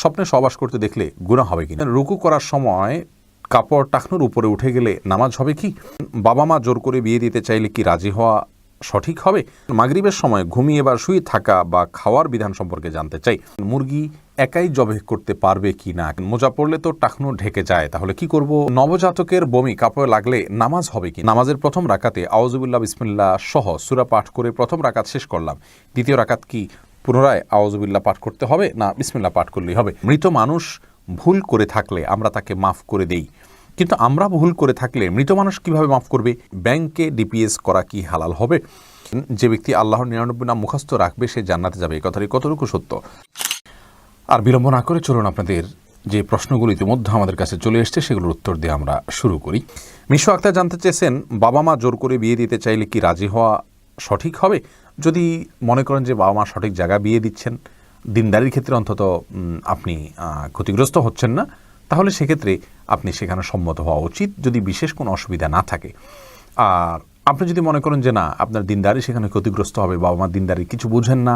স্বপ্নে সবাস করতে দেখলে গুণা হবে কিনা? রুকু করার সময় কাপড় টাকনুর উপরে উঠে গেলে নামাজ হবে কি? বাবা মা জোর করে বিয়ে দিতে চাইলে কি রাজি হওয়া সঠিক হবে? মাগরিবের সময় ঘুমিয়ে বা শুয়ে থাকা বা খাওয়ার বিধান সম্পর্কে জানতে চাই। মুরগি একাই জবে করতে পারবে কি না? মোজা পড়লে তো টাকনো ঢেকে যায়, তাহলে কি করব? নবজাতকের বমি কাপড়ে লাগলে নামাজ হবে কি? নামাজের প্রথম রাকাতে আওয়াজুবিল্লাহ বিসমিল্লাহ সহ সুরা পাঠ করে প্রথম রাকাত শেষ করলাম। দ্বিতীয় রাকাত কি? পুনরায় আওয়াজুবিল্লাহ পাঠ করতে হবে, না বিসমিল্লা পাঠ করলেই হবে। মৃত মানুষ ভুল করে থাকলে আমরা তাকে মাফ করে দেই। কিন্তু আমরা ভুল করে থাকলে মৃত মানুষ কীভাবে মাফ করবে? ব্যাংকে ডিপিএস করা কি হালাল হবে? যে ব্যক্তি আল্লাহর নিরানব্বই নাম মুখস্থ রাখবে, সে জান্নাতে যাবে। এই কথাটি কতটুকু সত্য? আর বিলম্ব না করে চলুন আপনাদের যে প্রশ্নগুলো ইতিমধ্যে আমাদের কাছে চলে এসছে, সেগুলোর উত্তর দিয়ে আমরা শুরু করি। মিশু আক্তার জানতে চেয়েছেন, বাবা মা জোর করে বিয়ে দিতে চাইলে কি রাজি হওয়া সঠিক হবে? যদি মনে করেন যে বাবা মা সঠিক জায়গা বিয়ে দিচ্ছেন, দিনদারির ক্ষেত্রে অন্তত আপনি ক্ষতিগ্রস্ত হচ্ছেন না, তাহলে সেক্ষেত্রে আপনি সেখানে সম্মত হওয়া উচিত যদি বিশেষ কোনো অসুবিধা না থাকে। আর আপনি যদি মনে করেন যে না, আপনার দিনদারি সেখানে ক্ষতিগ্রস্ত হবে, বাবা মা দিনদারি কিছু বুঝেন না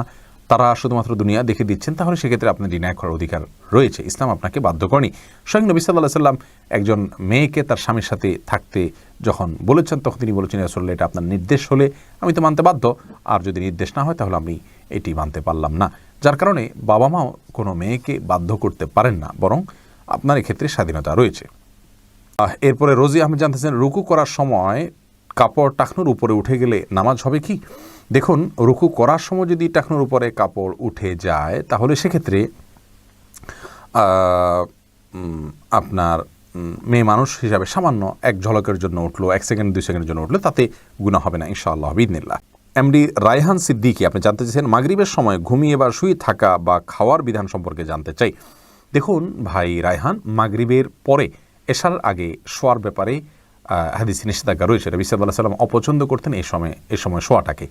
তারা শুধুমাত্র দুনিয়া দেখে দিচ্ছেন, তাহলে সেক্ষেত্রে আপনার ডিনায় করার অধিকার রয়েছে। ইসলাম আপনাকে বাধ্য করেনি। স্বয়ং নবী সাল্লাহ সাল্লাম একজন মেয়েকে তার স্বামীর সাথে থাকতে যখন বলেছেন, তখন তিনি বলেছেন আসলে এটা আপনার নির্দেশ হলে আমি তো মানতে বাধ্য। আর যদি নির্দেশ না হয়, তাহলে আমি এটি মানতে পারলাম না। যার কারণে বাবা মাও কোনো মেয়েকে বাধ্য করতে পারেন না, বরং আপনার এক্ষেত্রে স্বাধীনতা রয়েছে। এরপরে রোজি আহমেদ জানতেছেন, রুকু করার সময় কাপড় টাকনুর উপরে উঠে গেলে নামাজ হবে কি? দেখুন, রুকু করার সময় যদি টাকনুর উপরে কাপড় উঠে যায়, তাহলে সেক্ষেত্রে আপনার মেয়ে মানুষ হিসাবে সামান্য এক ঝলকের জন্য উঠল, এক সেকেন্ড, দুই সেকেন্ডের জন্য উঠল, তাতে গুণা হবে না, ইনশাআল্লাহ বিদিনিল্লাহ এমডি রায়হান সিদ্দিকি, আপনি জানতে চেয়েছেন মাগরিবের সময় ঘুমিয়ে বা শুয়ে থাকা বা খাওয়ার বিধান সম্পর্কে জানতে চাই। দেখুন ভাই রায়হান, মাগরিবের পরে এশার আগে শোয়ার ব্যাপারে হাদিসি নিষেধাজ্ঞা রয়েছে। রবি সাল্লাহ সাল্লাম অপছন্দ করতেন এই সময় এই সময় শোয়াটাকে।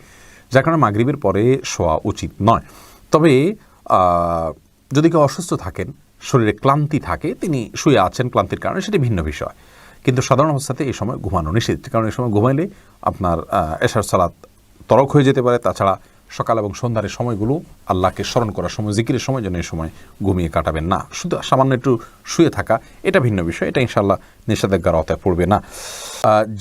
যার কারণে মাগরিবের পরে শোয়া উচিত নয়। তবে যদি কেউ অসুস্থ থাকেন, শরীরে ক্লান্তি থাকে, তিনি শুয়ে আছেন ক্লান্তির কারণে সেটি ভিন্ন বিষয়। কিন্তু সাধারণ অবস্থাতে এই সময় ঘুমানো নিষেধ কারণ এই সময় ঘুমাইলে আপনার এশার সালাত তরক হয়ে যেতে পারে। তাছাড়া সকাল এবং সন্ধ্যার সময়গুলো আল্লাহকে স্মরণ করার সময়, জিকিরের সময় যেন এই সময় ঘুমিয়ে কাটাবেন না। শুধু সামান্য একটু শুয়ে থাকা, এটা ভিন্ন বিষয়, এটা ইনশাল্লাহ নিষেধাজ্ঞার আওতায় পড়বে না।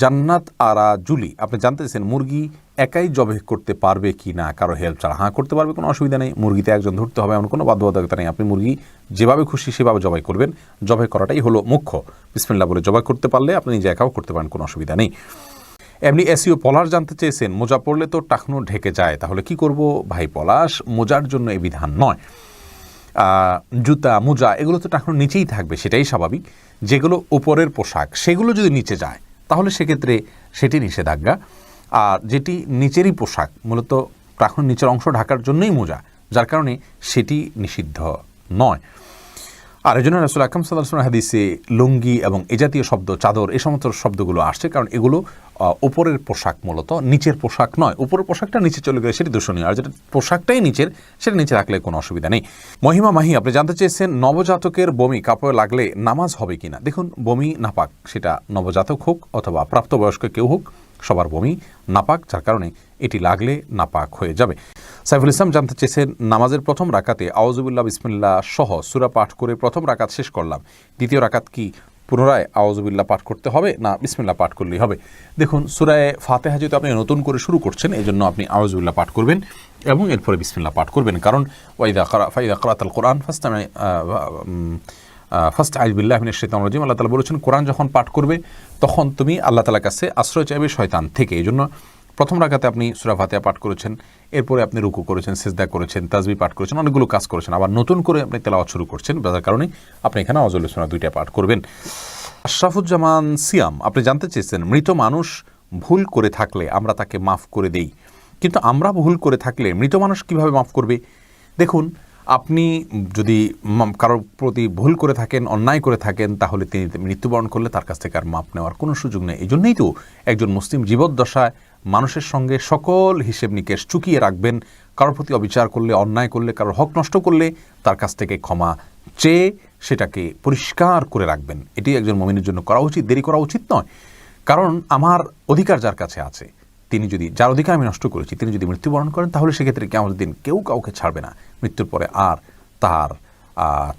জান্নাত আরা জুলি আপনি জানতে চাইছেন মুরগি একাই জবে করতে পারবে কি না, কারও হেল্প ছাড়া। হ্যাঁ করতে পারবে, কোনো অসুবিধা নেই। মুরগিতে একজন ধরতে হবে, এমন কোনো বাধ্যবাধকতা নেই। আপনি মুরগি যেভাবে খুশি সেভাবে জবাই করবেন। জবাই করাটাই হলো মুখ্য। বিসমিল্লা বলে জবাই করতে পারলে আপনি নিজে একাও করতে পারেন, কোনো অসুবিধা নেই। এমনি এসিও পলাশ জানতে চেয়েছেন, মোজা পড়লে তো টাকনো ঢেকে যায়, তাহলে কি করব? ভাই, পলাশ, মোজার জন্য এই বিধান নয়। জুতা, মোজা, এগুলো তো টাকনোর নিচেই থাকবে, সেটাই স্বাভাবিক। যেগুলো উপরের পোশাক, সেগুলো যদি নিচে যায়, তাহলে সেক্ষেত্রে সেটি নিষেধাজ্ঞা। আর যেটি নিচেরই পোশাক মূলত টাকনোর নিচের অংশ ঢাকার জন্যই মোজা যার কারণে সেটি নিষিদ্ধ নয়। আর এই জন্য রাসুল আকরম সাল্লাহ হাদিসে লুঙ্গি এবং এ জাতীয় শব্দ চাদর এ সমস্ত শব্দগুলো আসছে কারণ এগুলো আহ, উপরের পোশাক মূলত নিচের পোশাক নয়। উপরের পোশাকটা নিচে চলে গেলে সেটি দূষণীয় আর যেটা পোশাকটাই নিচের সেটা নিচে রাখলে কোনো অসুবিধা নেই। মহিমা মাহি আপনি জানতে চেয়েছেন নবজাতকের বমি কাপড়ে লাগলে নামাজ হবে কিনা? দেখুন বমি নাপাক সেটা নবজাতক হোক অথবা প্রাপ্তবয়স্ক কেউ হোক সবার বমি, নাপাক, যার কারণে এটি লাগলে নাপাক হয়ে যাবে। সাইফুল ইসলাম জানতে চেয়েছেন, নামাজের প্রথম রাকাতে আওয়াজুবিল্লাহ বিসমিল্লাহ সহ সুরা পাঠ করে প্রথম রাকাত শেষ করলাম। দ্বিতীয় রাকাত কি পুনরায় আওয়াজুবিল্লাহ পাঠ করতে হবে, না বিসমিল্লাহ পাঠ করলেই হবে? দেখুন, সুরায় ফাতেহা যেহেতু আপনি নতুন করে শুরু করছেন এই জন্য আপনি আওয়াজুবিল্লাহ পাঠ করবেন এবং এরপরে বিসমিল্লা পাঠ করবেন। কারণ ওয়াইদা ফাইদা করাতাল কোরআন ফার্স্ট ফার্স্ট আইবিল্লাহ মিনের শৈতান রাজিম, আল্লাহ তালা বলেছেন, কোরআন যখন পাঠ করবে, তখন তুমি আল্লাহ তালার কাছে আশ্রয় চাইবে শয়তান থেকে। এই জন্য প্রথম রাখাতে আপনি সুরা ফাতেহা পাঠ করেছেন, এরপরে আপনি রুকু করেছেন, সেজদা করেছেন তাজবি পাঠ করেছেন, অনেকগুলো কাজ করেছেন। আবার নতুন করে আপনি তেলাওয়াত শুরু করছেন, যার কারণে আপনি এখানে অজল সোনা দুইটা পাঠ করবেন। আশরাফুজ্জামান সিয়াম, আপনি জানতে চেয়েছেন, মৃত মানুষ ভুল করে থাকলে আমরা তাকে মাফ করে দেই। কিন্তু আমরা ভুল করে থাকলে মৃত মানুষ কীভাবে মাফ করবে? দেখুন আপনি যদি কারোর প্রতি ভুল করে থাকেন, অন্যায় করে থাকেন, তাহলে তিনি মৃত্যুবরণ করলে তার কাছ থেকে আর মাপ নেওয়ার কোনো সুযোগ নেই। এই জন্যই তো একজন মুসলিম জীবদ্দশায় মানুষের সঙ্গে সকল হিসেব নিকেশ চুকিয়ে রাখবেন। কারোর প্রতি অবিচার করলে, অন্যায় করলে, কারোর হক নষ্ট করলে তার কাছ থেকে ক্ষমা চেয়ে সেটাকে পরিষ্কার করে রাখবেন। এটি একজন মমিনের জন্য করা উচিত, দেরি করা উচিত নয়। কারণ আমার অধিকার যার কাছে আছে তিনি যদি, যার অধিকার আমি নষ্ট করেছি, তিনি যদি মৃত্যুবরণ করেন, তাহলে সেক্ষেত্রে কেমন দিন কেউ কাউকে ছাড়বে না। মৃত্যুর পরে আর তার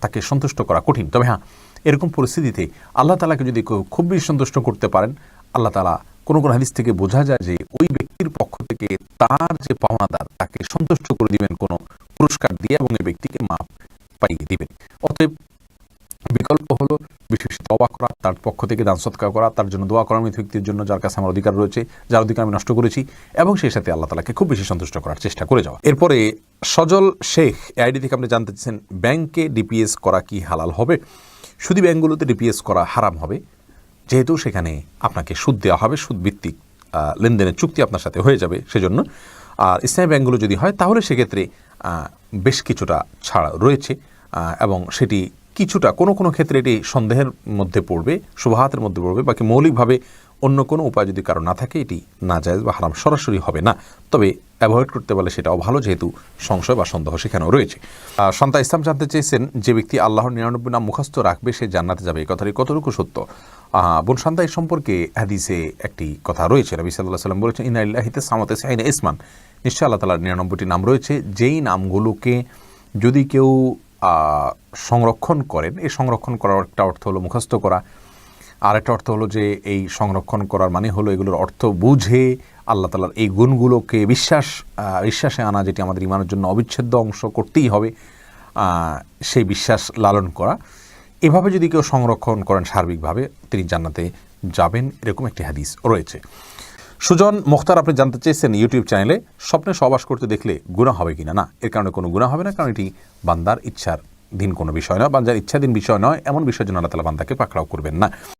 তাকে সন্তুষ্ট করা কঠিন। তবে হ্যাঁ এরকম পরিস্থিতিতে আল্লাহ তালাকে যদি কেউ খুব বেশি সন্তুষ্ট করতে পারেন, আল্লাহ তালা কোনো কোনো হাদিস থেকে বোঝা যায় যে ওই ব্যক্তির পক্ষ থেকে তার যে পাওনাদার, তাকে সন্তুষ্ট করে দিবেন কোনো পুরস্কার দিয়ে এবং এই ব্যক্তিকে মাপ পাইয়ে দিবেন। অতএব বিকল্প হলো বিশেষ তবা করা, তার পক্ষ থেকে দান সৎকার করা, তার জন্য দোয়া করা মৃত ব্যক্তির জন্য যার কাছে আমার অধিকার রয়েছে, যার অধিকার আমি নষ্ট করেছি, এবং সেই সাথে আল্লাহ তালাকে খুব বেশি সন্তুষ্ট করার চেষ্টা করে যাওয়া। এরপরে সজল শেখ আইডি থেকে আপনি জানতে চাচ্ছেন ব্যাংকে ডিপিএস করা কি হালাল হবে? শুধু ব্যাংকগুলোতে ডিপিএস করা হারাম হবে, যেহেতু সেখানে আপনাকে সুদ দেওয়া হবে সুদ ভিত্তিক লেনদেনের চুক্তি আপনার সাথে হয়ে যাবে সেজন্য। আর ইসলামী ব্যাংকগুলো যদি হয়, তাহলে সেক্ষেত্রে বেশ কিছুটা ছাড় রয়েছে এবং সেটি কিছুটা, কোনো কোনো ক্ষেত্রে এটি সন্দেহের মধ্যে পড়বে, শুভাহাতের মধ্যে পড়বে, বাকি মৌলিকভাবে অন্য কোনো উপায় যদি কারও না থাকে, এটি না যায় বা হারাম সরাসরি হবে না। তবে অ্যাভয়েড করতে পারলে সেটাও ভালো, যেহেতু সংশয় বা সন্দেহ সেখানেও রয়েছে। সন্তা ইসলাম জানতে চেয়েছেন যে ব্যক্তি আল্লাহর নিরানব্বই নাম মুখস্থ রাখবে, সে জান্নাতে যাবে। এই কথাটি কতটুকু সত্য? বোন শান্তা এই সম্পর্কে হাদিসে একটি কথা রয়েছে। রবি সাল্লাহ সাল্লাম বলেছেন ইনা ইল্লাহিতে সামাতে সাইনে ইসমান। নিশ্চয় আল্লাহ তালার নিরানব্বইটি নাম রয়েছে। যেই নামগুলোকে যদি কেউ সংরক্ষণ করেন। এই সংরক্ষণ করার একটা অর্থ হলো মুখস্থ করা। আর একটা অর্থ হলো যে এই সংরক্ষণ করার মানে হলো এগুলোর অর্থ বুঝে আল্লাহ তালার এই গুণগুলোকে বিশ্বাস বিশ্বাসে আনা, যেটি আমাদের ইমানের জন্য অবিচ্ছেদ্য অংশ করতেই হবে সেই বিশ্বাস লালন করা। এভাবে যদি কেউ সংরক্ষণ করেন সার্বিকভাবে, তিনি জান্নাতে যাবেন, এরকম একটি হাদিস রয়েছে। সুজন মুখতার, আপনি জানতে চেয়েছেন ইউটিউব চ্যানেলে স্বপ্নে সবাস করতে দেখলে গুণা হবে কিনা? না, এর কারণে কোনো গুণা হবে না, কারণ এটি বান্দার ইচ্ছার দিন কোনো বিষয় নয়। বান্দার ইচ্ছাধীন বিষয় নয়, এমন বিষয় জন্য আল্লাহ তালা বান্দাকে পাকড়াও করবেন না।